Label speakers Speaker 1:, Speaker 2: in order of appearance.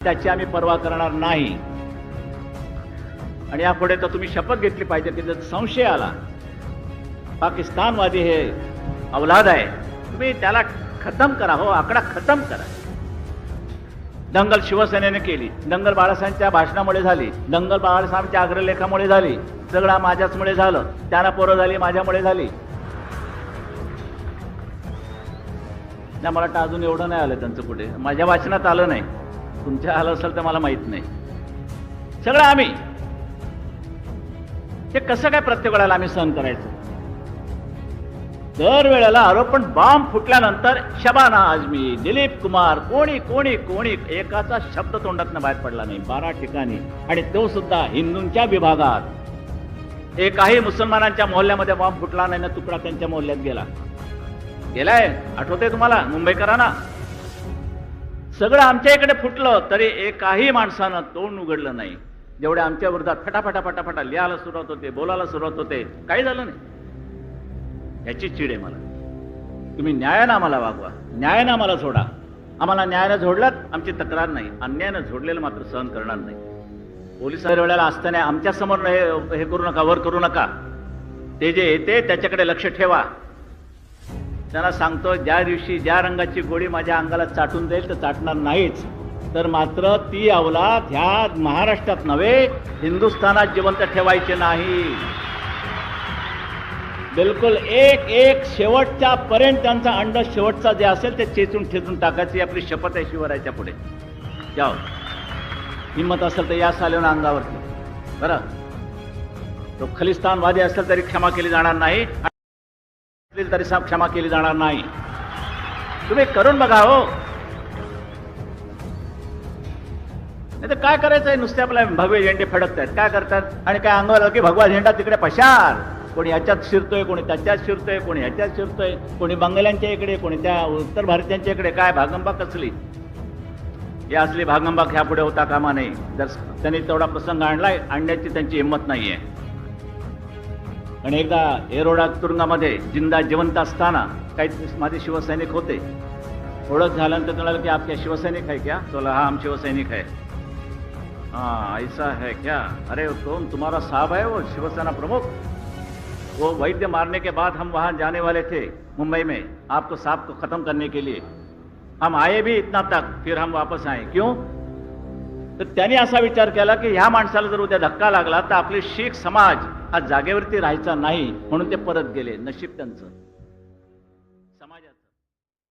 Speaker 1: त्याची आम्ही पर्वा करणार नाही. आणि यापुढे तर तुम्ही शपथ घेतली पाहिजे की जर संशय आला पाकिस्तानवादी हे अवलाद आहे तुम्ही त्याला खतम करा हो आकडा खतम करा. दंगल शिवसेनेने केली दंगल बाळासाहेबांच्या भाषणामुळे झाली दंगल बाळासाहेबांच्या अग्रलेखामुळे झाली सगळा माझ्याचमुळे झालं त्यांना पोरं झाली माझ्यामुळे झाली. मला वाटतं अजून एवढं नाही आलं त्यांचं कुठे? माझ्या वाचनात आलं नाही. तुमच्या आलं असेल तर मला माहीत नाही. सगळं आम्ही. ते कसं काय प्रत्येक वेळेला आम्ही सहन करायचं? दर वेळेला आरोपण बॉम्ब फुटल्यानंतर शबाना आजमी दिलीप कुमार कोणी कोणी कोणी एकाचा शब्द तोंडातनं बाहेर पडला नाही. बारा ठिकाणी. आणि तो सुद्धा हिंदूंच्या विभागात. एकाही मुसलमानांच्या मोहल्ल्यामध्ये बॉम्ब फुटला नाही ना तुकडा त्यांच्या मोहल्ल्यात गेला. गेलाय? आठवतंय तुम्हाला? मुंबईकरांना? सगळं आमच्या इकडे फुटलं तरी एकाही माणसानं तोंड उघडलं नाही. जेवढे आमच्या विरोधात फटाफटा फटाफटा लिहायला सुरुवात होते बोलायला सुरुवात होते काही झालं नाही. याची चिड आहे मला. तुम्ही न्यायानं आम्हाला वागवा. न्यायानं आम्हाला झोडा आम्हाला न्यायानं झोडलात आमची तक्रार नाही. अन्यायानं झोडलेलं मात्र सहन करणार नाही. पोलीस वेळेला असताना आमच्यासमोर हे करू नका वर करू नका. ते जे येते त्याच्याकडे लक्ष ठेवा. त्यांना सांगतो ज्या दिवशी ज्या रंगाची गोळी माझ्या अंगाला चाटून जाईल तर चाटणार नाहीच. तर मात्र ती अवलाद ह्या महाराष्ट्रात नव्हे हिंदुस्थानात जिवंत ठेवायचे नाही. बिलकुल एक एक शेवटच्या पर्यंत त्यांचा अंड शेवटचा जे असेल ते चेचून ठेचून टाकायची आपली शपथ आहे शिवरायच्या पुढे. जाओ. हिंमत असेल तर या सालेन अंगावरती. बरं. तो खलिस्तानवादी असेल तरी क्षमा केली जाणार नाही. असतील तरी साहेब क्षमा केली जाणार नाही. तुम्ही करून बघा हो. नाही तर काय करायचंय? नुसते आपल्या भगवे झेंडे फडकतायत काय करतात? आणि काय अंगावर की भगवा झेंडा तिकडे पशार. कोणी ह्याच्यात शिरतोय कोणी त्याच्यात शिरतोय कोणी ह्याच्यात शिरतोय कोणी बंगाल्यांच्या इकडे कोणी त्या उत्तर भारतीयांच्या इकडे. काय भागंबा कसली? हे असली भागंबा ह्या पुढे होता कामा नाही जर त्यांनी तेवढा प्रसंग आणलाय आणण्याची त्यांची हिंमत आहे आणि एकदा एरोडा तुरुंगामध्ये ज़िंदा जिवंत असताना काही माझे शिवसैनिक होते. ओळख झाल्यानंतर म्हणाले की आप क्या शिवसैनिक है क्या? तो हाँ हम शिवसैनिक है. हाँ ऐसा है क्या? अरे कौन तुम्हारा साहब है वो, शिवसेना प्रमुख? वो वैद्य मारने के बाद हम वहाँ जाने वाले थे, मुंबई में, आपको साहब को खत्म करने के लिए। हम आए भी इतना तक, फिर हम वापस आए। क्यों? तर त्यांनी असा विचार केला की ह्या माणसाला जर उद्या धक्का लागला तर आपले शीख समाज हा जागेवरती राहायचा नाही म्हणून ते परत गेले नशीब त्यांचं.